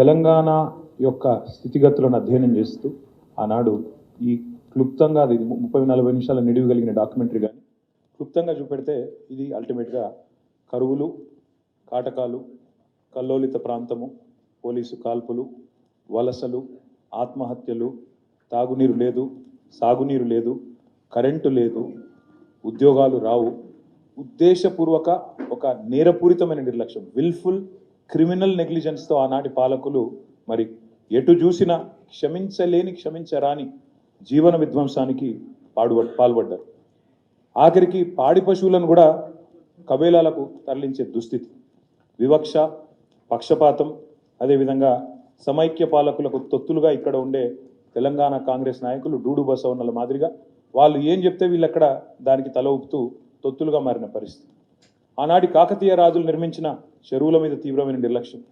తెలంగాణ యొక్క స్థితిగతులను అధ్యయనం చేస్తూ ఆనాడు ఈ క్లుప్తంగా అది ముప్పై నలభై నిమిషాల నిడివి కలిగిన డాక్యుమెంటరీ కానీ క్లుప్తంగా చూపెడితే ఇది అల్టిమేట్గా కరువులు కాటకాలు కల్లోలిత ప్రాంతము పోలీసు కాల్పులు వలసలు ఆత్మహత్యలు తాగునీరు లేదు సాగునీరు లేదు కరెంటు లేదు ఉద్యోగాలు రావు. ఉద్దేశపూర్వక ఒక నేరపూరితమైన నిర్లక్ష్యం. విల్ఫుల్ క్రిమినల్ నెగ్లిజెన్స్తో ఆనాటి పాలకులు మరి ఎటు చూసినా క్షమించలేని క్షమించరాని జీవన విధ్వంసానికి పాడు పాల్పడ్డారు. ఆఖరికి పాడి పశువులను కూడా కబేలాలకు తరలించే దుస్థితి. వివక్ష పక్షపాతం అదేవిధంగా సమైక్య పాలకులకు తొత్తులుగా ఇక్కడ ఉండే తెలంగాణ కాంగ్రెస్ నాయకులు డూడు బసవన్నల మాదిరిగా వాళ్ళు ఏం చెప్తే వీళ్ళక్కడ దానికి తల ఊపుతూ తొత్తులుగా మారిన పరిస్థితి. ఆనాటి కాకతీయ రాజులు నిర్మించిన చెరువుల మీద తీవ్రమైన నిర్లక్ష్యం.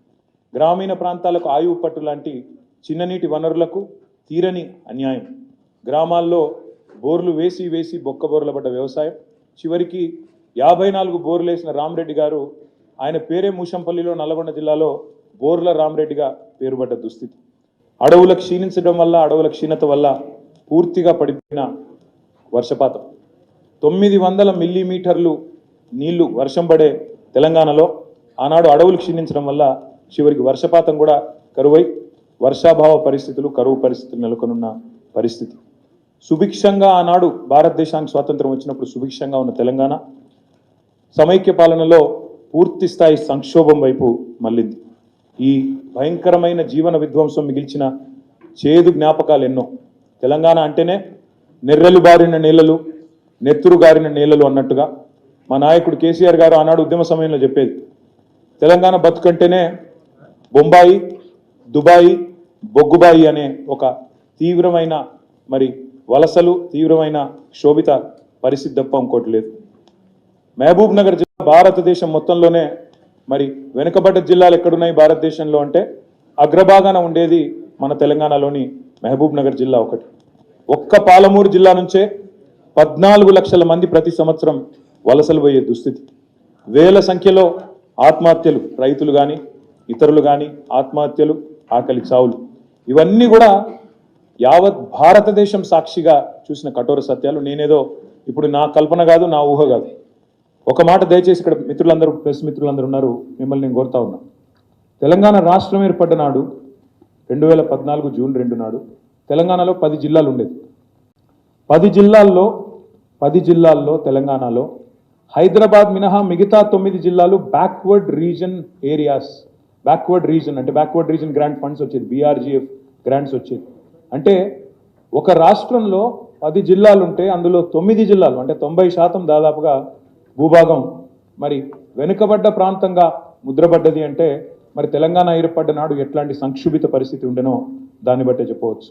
గ్రామీణ ప్రాంతాలకు ఆయువు పట్టు లాంటి చిన్ననీటి వనరులకు తీరని అన్యాయం. గ్రామాల్లో బోర్లు వేసి వేసి బొక్కబోర్ల పడ్డ వ్యవసాయం. చివరికి యాభై నాలుగు బోర్లు వేసిన రామరెడ్డి గారు ఆయన పేరే మూషంపల్లిలో నల్గొండ జిల్లాలో బోర్ల రామరెడ్డిగా పేరుపడ్డ దుస్థితి. అడవుల క్షీణించడం వల్ల అడవుల క్షీణత వల్ల పూర్తిగా పడిపోయిన వర్షపాతం. తొమ్మిది వందల మిల్లీమీటర్లు నీళ్ళు వర్షం పడే తెలంగాణలో ఆనాడు అడవులు క్షీణించడం వల్ల చివరికి వర్షపాతం కూడా కరువై వర్షాభావ పరిస్థితులు కరువు పరిస్థితులు నెలకొనున్న పరిస్థితి. సుభిక్షంగా ఆనాడు భారతదేశానికి స్వాతంత్రం వచ్చినప్పుడు సుభిక్షంగా ఉన్న తెలంగాణ సమైక్య పాలనలో పూర్తి స్థాయి సంక్షోభం వైపు మళ్ళింది. ఈ భయంకరమైన జీవన విధ్వంసం మిగిల్చిన చేదు జ్ఞాపకాలు ఎన్నో. తెలంగాణ అంటేనే నెర్రెలు బారిన నీళ్ళలు నెత్తురు గారిన నీళ్ళలు అన్నట్టుగా. మా నాయకుడు కేసీఆర్ గారు ఆనాడు ఉద్యమ సమయంలో చెప్పేది తెలంగాణ బతుకంటేనే బొంబాయి దుబాయి బొగ్గుబాయి అనే ఒక తీవ్రమైన మరి వలసలు తీవ్రమైన శోభిత పరిస్థితి తప్ప ఇంకోటి లేదు. మహబూబ్ నగర్ జిల్లా భారతదేశం మొత్తంలోనే మరి వెనుకబడ్డ జిల్లాలు ఎక్కడున్నాయి భారతదేశంలో అంటే అగ్రభాగాన ఉండేది మన తెలంగాణలోని మహబూబ్ నగర్ జిల్లా ఒకటి. ఒక్క పాలమూరు జిల్లా నుంచే పద్నాలుగు లక్షల మంది ప్రతి సంవత్సరం వలసలు పోయే దుస్థితి. వేల సంఖ్యలో ఆత్మహత్యలు రైతులు కానీ ఇతరులు కానీ ఆత్మహత్యలు ఆకలి చావులు. ఇవన్నీ కూడా యావత్ భారతదేశం సాక్షిగా చూసిన కఠోర సత్యాలు. నేనేదో ఇప్పుడు నా కల్పన కాదు నా ఊహ కాదు. ఒక మాట దయచేసి ఇక్కడ మిత్రులందరూ ప్రెస్ మిత్రులందరూ ఉన్నారు మిమ్మల్ని నేను కోరుతా ఉన్నా. తెలంగాణ రాష్ట్రం ఏర్పడ్డ నాడు రెండు వేల పద్నాలుగు జూన్ రెండు నాడు తెలంగాణలో పది జిల్లాలు ఉండేది పది జిల్లాల్లో పది జిల్లాల్లో తెలంగాణలో హైదరాబాద్ మినహా మిగతా తొమ్మిది జిల్లాలు backward region areas backward region అంటే బ్యాక్వర్డ్ రీజన్ గ్రాంట్ ఫండ్స్ వచ్చేది బీఆర్జీఎఫ్ గ్రాంట్స్ వచ్చేది. అంటే ఒక రాష్ట్రంలో పది జిల్లాలు ఉంటే అందులో తొమ్మిది జిల్లాలు అంటే తొంభై శాతం దాదాపుగా భూభాగం. మరి వెనుకబడ్డ ప్రాంతంగా ముద్రపడ్డది అంటే మరి తెలంగాణ ఏర్పడ్డ నాడు ఎట్లాంటి సంక్షుభిత పరిస్థితి ఉండనో దాన్ని బట్టే చెప్పవచ్చు.